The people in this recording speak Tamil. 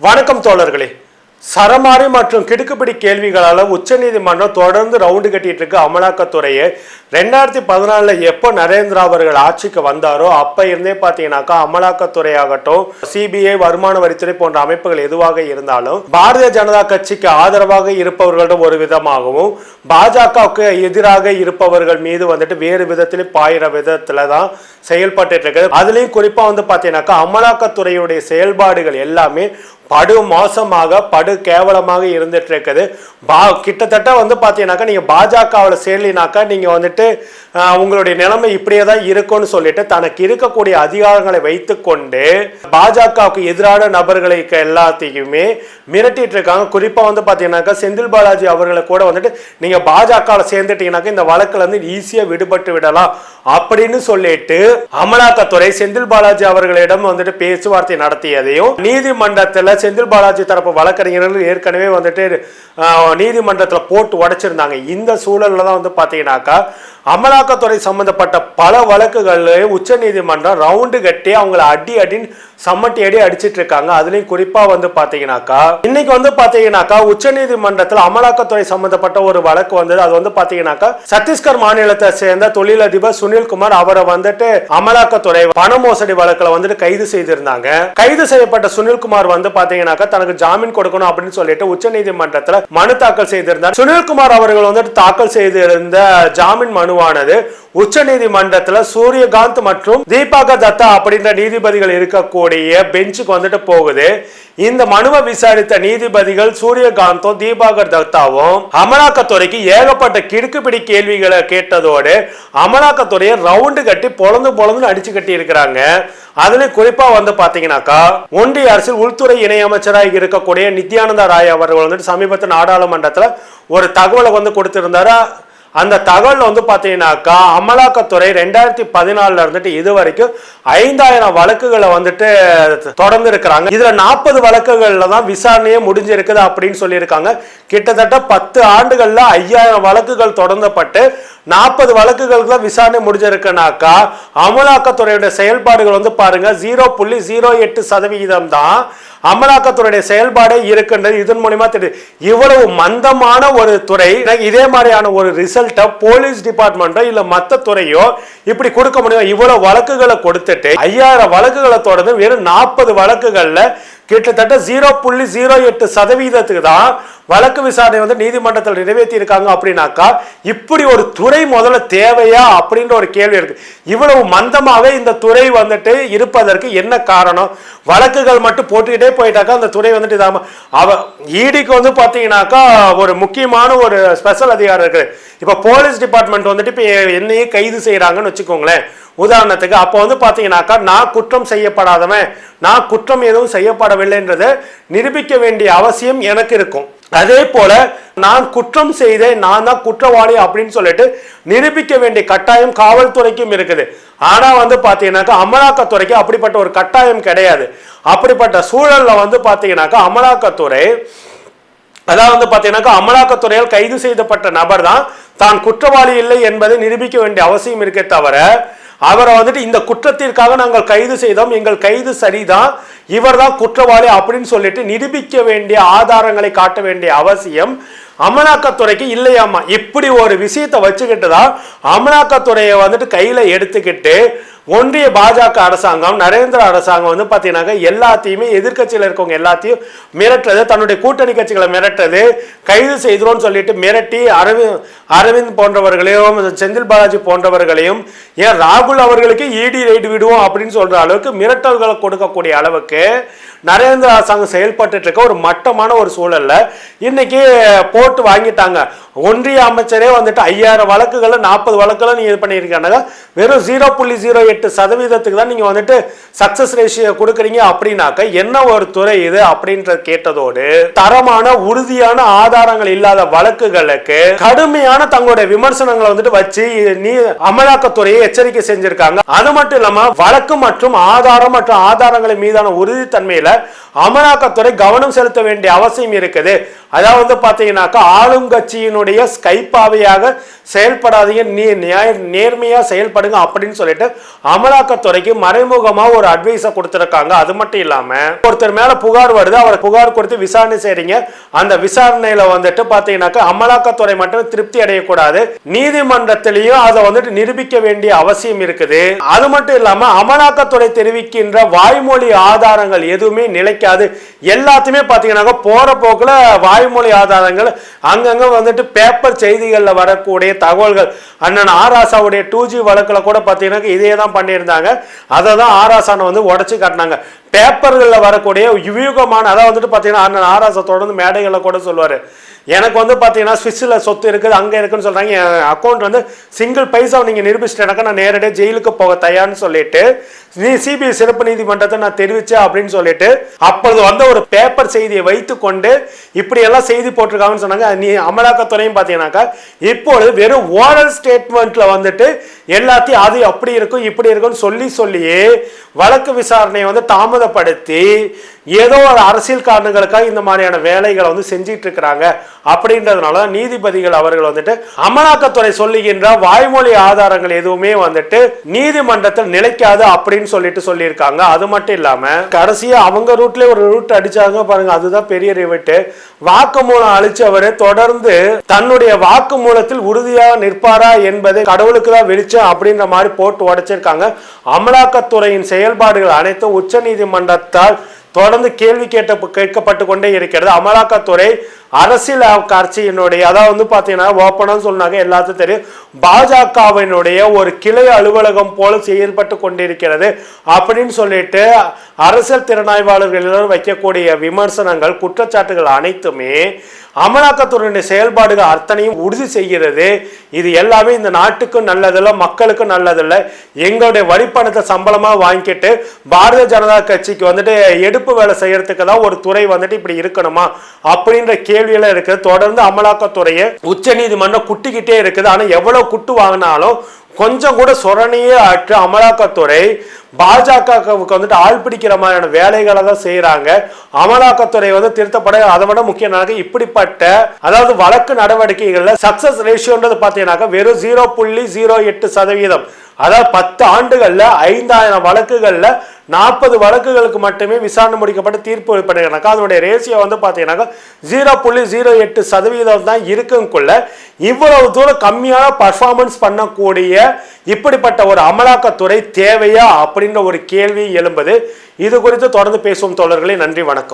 வணக்கம் தோழர்களே. சரமாரி மற்றும் கிடுக்குப்பிடி கேள்விகளால் உச்சநீதிமன்றம் தொடர்ந்து ரவுண்டு கட்டிட்டு இருக்கு அமலாக்கத்துறையை. ரெண்டாயிரத்தி பதினாலில் எப்போ நரேந்திரா அவர்கள் ஆட்சிக்கு வந்தாரோ அப்போ இருந்தே பார்த்தீங்கன்னாக்கா அமலாக்கத்துறை ஆகட்டும் சிபிஐ வருமான வரித்துறை போன்ற அமைப்புகள் எதுவாக இருந்தாலும் பாரதிய ஜனதா கட்சிக்கு ஆதரவாக இருப்பவர்களிடம் ஒரு விதமாகவும் பாஜகவுக்கு எதிராக இருப்பவர்கள் மீது வந்துட்டு வேறு விதத்தில் பாயிற விதத்தில் தான் செயல்பட்டு இருக்குது அதுலேயும் குறிப்பாக வந்து பார்த்தீங்கன்னாக்கா அமலாக்கத்துறையுடைய செயல்பாடுகள் எல்லாமே படு மோசமாக படு கேவலமாக இருந்துட்டு இருக்குது பா கிட்டத்தட்ட வந்து பார்த்தீங்கன்னாக்கா நீங்கள் பாஜகவில் சேரலினாக்கா நீங்கள் வந்துட்டு உங்களுடைய நிலைமை இப்படியே தான் இருக்கும்னு சொல்லிட்டு தனக்கு இருக்கக்கூடிய அதிகாரங்களை வைத்துக்கொண்டு பாஜகவுக்கு எதிரான நபர்களை எல்லாத்தையுமே மிரட்டிட்டு இருக்காங்க குறிப்பாக வந்து பார்த்தீங்கன்னாக்கா செந்தில் பாலாஜி அவர்களை கூட வந்துட்டு நீங்கள் பாஜகவில் சேர்ந்துட்டீங்கன்னாக்கா இந்த வழக்குலேருந்து ஈஸியாக விடுபட்டு விடலாம் அப்படின்னு சொல்லிட்டு அமலாக்கத்துறை செந்தில் பாலாஜி அவர்களிடம் வந்துட்டு பேச்சுவார்த்தை நடத்தியதையும் நீதிமன்றத்தில் செந்தில் பாலாஜி தரப்பு வழக்கறிஞர்கள் ஏற்கனவே வந்துட்டு ஆஹ், நீதிமன்றத்துல போட்டு உடைச்சிருந்தாங்க. இந்த சூழலில் தான் வந்து பார்த்தீங்கன்னாக்கா அமலாக்கத்துறை சம்பந்தப்பட்ட பல வழக்குகள்லையும் உச்ச நீதிமன்றம் ரவுண்டு கட்டி அவங்கள அடி அடின்னு சம்மட்டி அடி அடிச்சிட்டு இருக்காங்க அதுலயும் குறிப்பா வந்து பாத்தீங்கன்னாக்கா இன்னைக்கு வந்து பாத்தீங்கன்னாக்கா உச்ச நீதிமன்றத்தில் அமலாக்கத்துறை சம்பந்தப்பட்ட ஒரு வழக்கு வந்தது. அது வந்து பாத்தீங்கன்னாக்கா சத்தீஸ்கர் மாநிலத்தை சேர்ந்த தொழிலதிபர் சுனில்குமார் அவரை வந்துட்டு அமலாக்கத்துறை பண மோசடி வழக்குல வந்துட்டு கைது செய்திருந்தாங்க. கைது செய்யப்பட்ட சுனில்குமார் வந்து பாத்தீங்கன்னாக்கா தனக்கு ஜாமீன் கொடுக்கணும் அப்படின்னு சொல்லிட்டு உச்சநீதிமன்றத்தில் மனு தாக்கல் செய்திருந்தார். சுனில்குமார் அவர்கள் வந்துட்டு தாக்கல் செய்திருந்த ஜாமீன் மனுவானது உச்சநீதிமன்றத்தில் சூரியகாந்த் மற்றும் தீபாக தத்தா அப்படின்ற நீதிபதிகள் இருக்கக்கூடிய பெஞ்சுக்கு வந்துட்டு போகுது. இந்த மனுவை விசாரித்த நீதிபதிகள் சூரியகாந்தும் தீபாகர் தத்தாவும் அமலாக்கத்துறைக்கு ஏகப்பட்ட கிடுக்குப்பிடி கேள்விகளை கேட்டதோடு அமலாக்கத்துறையை ரவுண்டு கட்டி பொழந்து பொழந்து அடிச்சு கட்டி இருக்கிறாங்க அதுல குறிப்பா வந்து பாத்தீங்கன்னாக்கா ஒன்றிய அரசில் உள்துறை இணையமைச்சராக இருக்கக்கூடிய நித்யானந்த ராய் அவர்கள் வந்துட்டு சமீபத்தில் நாடாளுமன்றத்துல ஒரு தகவலை வந்து கொடுத்திருந்தாரு? அந்த தகவல் வந்து பார்த்தீங்கன்னாக்கா அமலாக்கத்துறை ரெண்டாயிரத்தி பதினாலுல இருந்துட்டு இது வரைக்கும் ஐந்தாயிரம் வழக்குகளை வந்துட்டு தொடர்ந்து இருக்கிறாங்க இதுல நாற்பது வழக்குகள்ல தான் விசாரணையே முடிஞ்சிருக்குது அப்படின்னு சொல்லியிருக்காங்க. கிட்டத்தட்ட பத்து ஆண்டுகள்ல ஐயாயிரம் வழக்குகள் தொடர்ந்தப்பட்டு நாற்பது வழக்குகளுக்கு தான் விசாரணை முடிஞ்சிருக்குனாக்கா அமலாக்கத்துறையுடைய செயல்பாடுகள் வந்து பாருங்க ஜீரோ புள்ளி ஜீரோ எட்டு சதவிகிதம் தான் அமலாக்கத்துறையுடைய செயல்பாடே இருக்கின்றது. இதன் மூலியமா தெரியுது. இவ்வளவு மந்தமான ஒரு துறை இதே மாதிரியான ஒரு ரிசல்ட்டை போலீஸ் டிபார்ட்மெண்ட்டோ இல்ல மற்ற துறையோ இப்படி கொடுக்க முடியும்? இவ்வளவு வழக்குகளை கொடுத்துட்டு ஐயாயிரம் வழக்குகளை தொடர்ந்து வெறும் நாற்பது வழக்குகள்ல கிட்டத்தட்ட ஜீரோ புள்ளி ஜீரோ எட்டு சதவீதத்துக்கு தான் வழக்கு விசாரணை வந்து நீதிமன்றத்தில் நிறைவேற்றி இருக்காங்க அப்படின்னாக்கா இப்படி ஒரு துறை முதல்ல தேவையா அப்படின்ற ஒரு கேள்வி இருக்கு. இவ்வளவு மந்தமாக இந்த துறை வந்துட்டு இருப்பதற்கு என்ன காரணம்? வழக்குகள் மட்டும் போட்டுக்கிட்டே போயிட்டாக்கா அந்த துறை வந்துட்டு இதாம அவ ஈடிக்கு வந்து பார்த்தீங்கன்னாக்கா ஒரு முக்கியமான ஒரு ஸ்பெஷல் அதிகாரம் இருக்குது. இப்போ போலீஸ் டிபார்ட்மெண்ட் வந்துட்டு இப்போ என்னையே கைது செய்கிறாங்கன்னு வச்சுக்கோங்களேன். உதாரணத்துக்கு அப்போ வந்து பார்த்தீங்கன்னாக்கா நான் குற்றம் செய்யப்படாதவன் நான் குற்றம் எதுவும் செய்யப்படவில்லைன்றதை நிரூபிக்க வேண்டிய அவசியம் எனக்கு இருக்கும். அதே போல நான் குற்றம் செய்தேன் நான் தான் குற்றவாளி அப்படின்னு சொல்லிட்டு நிரூபிக்க வேண்டிய கட்டாயம் காவல்துறைக்கும் இருக்குது. ஆனா வந்து பாத்தீங்கன்னாக்கா அமலாக்கத்துறைக்கு அப்படிப்பட்ட ஒரு கட்டாயம் கிடையாது. அப்படிப்பட்ட சூழல்ல வந்து பாத்தீங்கன்னாக்கா அமலாக்கத்துறை அதாவது வந்து பார்த்தீங்கன்னாக்கா அமலாக்கத்துறையால் கைது செய்யப்பட்ட நபர் தான் தான் குற்றவாளி இல்லை என்பதை நிரூபிக்க வேண்டிய அவசியம் இருக்கே தவிர அவரை வந்துட்டு இந்த குற்றத்திற்காக நாங்கள் கைது செய்தோம் எங்கள் கைது சரிதான் இவர் தான் குற்றவாளி அப்படின்னு சொல்லிட்டு நிரூபிக்க வேண்டிய ஆதாரங்களை காட்ட வேண்டிய அவசியம் அமலாக்கத்துறைக்கு இல்லையாமா இப்படி ஒரு விஷயத்தை வச்சுக்கிட்டு தான் அமலாக்கத்துறையை வந்துட்டு கையில எடுத்துக்கிட்டு ஒன்றிய பாஜக அரசாங்கம் நரேந்திர அரசாங்கம் வந்து பார்த்தீங்கன்னாக்க எல்லாத்தையுமே எதிர்க்கட்சியில் இருக்கவங்க எல்லாத்தையும் மிரட்டுறது தன்னுடைய கூட்டணி கட்சிகளை மிரட்டுறது கைது செய்கிறோம்னு சொல்லிட்டு மிரட்டி அரவிந்த் அரவிந்த் போன்றவர்களையும் செந்தில் பாலாஜி போன்றவர்களையும் ஏன் ராகுல் அவர்களுக்கு இடி ரைடு விடுவோம் அப்படின்னு சொல்கிற அளவுக்கு மிரட்டல்களை கொடுக்கக்கூடிய அளவுக்கு நரேந்திர அரசாங்கம் செயல்பட்டு இருக்க ஒரு மட்டமான ஒரு சூழல்ல இன்னைக்கு போட்டு வாங்கிட்டாங்க. ஒன்றிய அமைச்சரே வந்துட்டு ஐயாயிரம் வழக்குகளை நாற்பது வழக்குகளை நீங்கள் இது பண்ணியிருக்காங்க. வெறும் ஜீரோ புள்ளி ஜீரோ எட்டு சதவீதத்துக்கு தான் நீங்கள் வந்துட்டு சக்ஸஸ் ரேஷியோ கொடுக்குறீங்க அப்படின்னாக்க என்ன ஒரு துறை இது அப்படின்ற கேட்டதோடு தரமான உறுதியான ஆதாரங்கள் இல்லாத வழக்குகளுக்கு கடுமையான தங்களுடைய விமர்சனங்களை வந்துட்டு வச்சு நீ அமலாக்கத்துறையை எச்சரிக்கை செஞ்சிருக்காங்க. அது மட்டும் இல்லாம வழக்கு மற்றும் ஆதாரம் மற்றும் ஆதாரங்களின் மீதான உறுதித்தன்மையில அமலாக்கத்துறை கவனம் செலுத்த வேண்டிய அவசியம் இருக்குது. அதாவது பார்த்தீங்கன்னாக்கா ஆளும் ஆளுங்கட்சியினுடைய உங்களுடைய ஸ்கைப்பாவையாக செயல்படாதீங்க. நீ நியாய நேர்மையா செயல்படுங்க அப்படின்னு சொல்லிட்டு அமலாக்கத்துறைக்கு மறைமுகமா ஒரு அட்வைஸை கொடுத்துருக்காங்க. அது மட்டும் இல்லாமல் ஒருத்தர் மேல புகார் வருது. அவர் புகார் கொடுத்து விசாரணை செய்கிறீங்க அந்த விசாரணையில வந்துட்டு பார்த்தீங்கன்னாக்கா அமலாக்கத்துறை மட்டும் திருப்தி அடையக்கூடாது. நீதிமன்றத்திலையும் அதை வந்துட்டு நிரூபிக்க வேண்டிய அவசியம் இருக்குது. அது மட்டும் இல்லாம அமலாக்கத்துறை தெரிவிக்கின்ற வாய்மொழி ஆதாரங்கள் எதுவுமே நிலைக்காது. எல்லாத்தையுமே பார்த்தீங்கன்னாக்கா போற போக்குல வாய்மொழி ஆதாரங்கள் அங்கங்க வந்துட்டு பேப்பர் செய்திகளில் வரக்கூடிய தகவல்கள். அண்ணன் ஆராசாவுடைய டூ ஜி வழக்கில் கூட பார்த்தீங்கன்னா இதே தான் பண்ணியிருந்தாங்க. அதை தான் ஆராசானை வந்து உடச்சி காட்டினாங்க. பேப்பர்களில் வரக்கூடிய வியூகமான அதாவது வந்துட்டு பார்த்தீங்கன்னா அண்ணன் ஆராசை தொடர்ந்து மேடைகளில் கூட சொல்லுவார். எனக்கு வந்து பார்த்தீங்கன்னா ஸ்விஸ்ஸில் சொத்து இருக்குது அங்கே இருக்குன்னு சொல்கிறாங்க என் அக்கௌண்ட் வந்து சிங்கிள் பைசாவை நீங்கள் நிரூபிச்சிட்டேனாக்கா நான் நேரடியாக ஜெயிலுக்கு போக தயார்னு சொல்லிட்டு நீ சிபிஐ சிறப்பு நீதிமன்றத்தை நான் தெரிவிச்சேன் அப்படின்னு சொல்லிட்டு அப்பொழுது வந்த ஒரு பேப்பர் செய்தியை வைத்து கொண்டு இப்படியெல்லாம் செய்தி போட்டிருக்காங்கன்னு சொன்னாங்க. நீ அமலாக்கத்துறையும் பார்த்தீங்கன்னாக்கா இப்பொழுது வெறும் ஓரல் ஸ்டேட்மெண்ட்டில் வந்துட்டு எல்லாத்தையும் அது அப்படி இருக்கும் இப்படி இருக்கும்னு சொல்லி சொல்லியே வழக்கு விசாரணையை வந்து தாமதப்படுத்தி ஏதோ ஒரு அரசியல் காரணங்களுக்காக இந்த மாதிரியான வேலைகளை வந்து செஞ்சிட்டு இருக்கிறாங்க அப்படின்றதுனால தான் நீதிபதிகள் அவர்கள் வந்துட்டு அமலாக்கத்துறை சொல்லுகின்ற வாய்மொழி ஆதாரங்கள் எதுவுமே வந்துட்டு நீதிமன்றத்தில் நிலைக்காது அப்படின்னு சொல்லிட்டு சொல்லியிருக்காங்க. அது மட்டும் இல்லாம கடைசியா அவங்க ரூட்லயே ஒரு ரூட் அடிச்சாங்க பாருங்க. அதுதான் பெரிய ரிவிட்டு வாக்குமூலம் அழிச்சவர் தொடர்ந்து தன்னுடைய வாக்குமூலத்தில் உறுதியாக நிற்பாரா என்பது கடவுளுக்கு தான் வெளிச்சம் அப்படின்ற மாதிரி போட்டு உடைச்சிருக்காங்க. அமலாக்கத்துறையின் செயல்பாடுகள் அனைத்தும் உச்ச நீதிமன்றத்தால் தொடர்ந்து கேள்வி கேட்ட கேட்கப்பட்டு கொண்டே இருக்கிறது. அமலாக்கத்துறை அரசியல் கட்சியினுடைய அதாவது வந்து பார்த்தீங்கன்னா ஓப்பனாக சொன்னாங்க எல்லாத்தையும் தெரியும். பாஜகவினுடைய ஒரு கிளை அலுவலகம் போல செயல்பட்டு கொண்டிருக்கிறது அப்படின்னு சொல்லிட்டு அரசியல் திறனாய்வாளர்களிடம் வைக்கக்கூடிய விமர்சனங்கள் குற்றச்சாட்டுகள் அனைத்துமே அமலாக்கத்துறையினுடைய செயல்பாடுகள் அத்தனையும் உறுதி செய்கிறது. இது எல்லாமே இந்த நாட்டுக்கும் நல்லதில்லை மக்களுக்கும் நல்லதில்லை. எங்களுடைய வழிப்பணத்தை சம்பளமாக வாங்கிட்டு பாரதிய ஜனதா கட்சிக்கு வந்துட்டு எடுப்பு வேலை செய்யறதுக்கு தான் ஒரு துறை வந்துட்டு இப்படி இருக்கணுமா? அப்படின்ற கேள்வியெல்லாம் இருக்குது. தொடர்ந்து அமலாக்கத்துறையை உச்ச நீதிமன்றம் குட்டிக்கிட்டே இருக்குது. ஆனால் எவ்வளோ குட்டு வாங்கினாலும் கொஞ்சம் கூட சொரணையே ஆற்று அமலாக்கத்துறை பாஜகவுக்கு வந்துட்டு ஆள் பிடிக்கிற மாதிரியான வேலைகளை தான் செய்யறாங்க அமலாக்கத்துறை வந்து திருத்தப்பட அதை விட முக்கியமாக இப்படிப்பட்ட அதாவது வழக்கு நடவடிக்கைகளில் சக்சஸ் ரேஷியோன்றது பார்த்தீங்கன்னாக்க வெறும் ஜீரோ புள்ளி ஜீரோ எட்டு சதவீதம். அதாவது பத்து ஆண்டுகளில் ஐந்தாயிரம் வழக்குகளில் நாற்பது வழக்குகளுக்கு மட்டுமே விசாரணை முடிக்கப்பட்டு தீர்ப்பு பண்ணிக்கிறாங்க அதனுடைய ரேசியோ வந்து பார்த்தீங்கன்னாக்கா ஜீரோ புள்ளி ஜீரோ எட்டு சதவீதம் தான் இருக்குங்குள்ள இவ்வளவு தூரம் கம்மியான பர்ஃபார்மன்ஸ் பண்ணக்கூடிய இப்படிப்பட்ட ஒரு அமலாக்கத்துறை தேவையா அப்படின்ற ஒரு கேள்வி எழும்புது. இது குறித்து தொடர்ந்து பேசும் தோழர்களே. நன்றி வணக்கம்.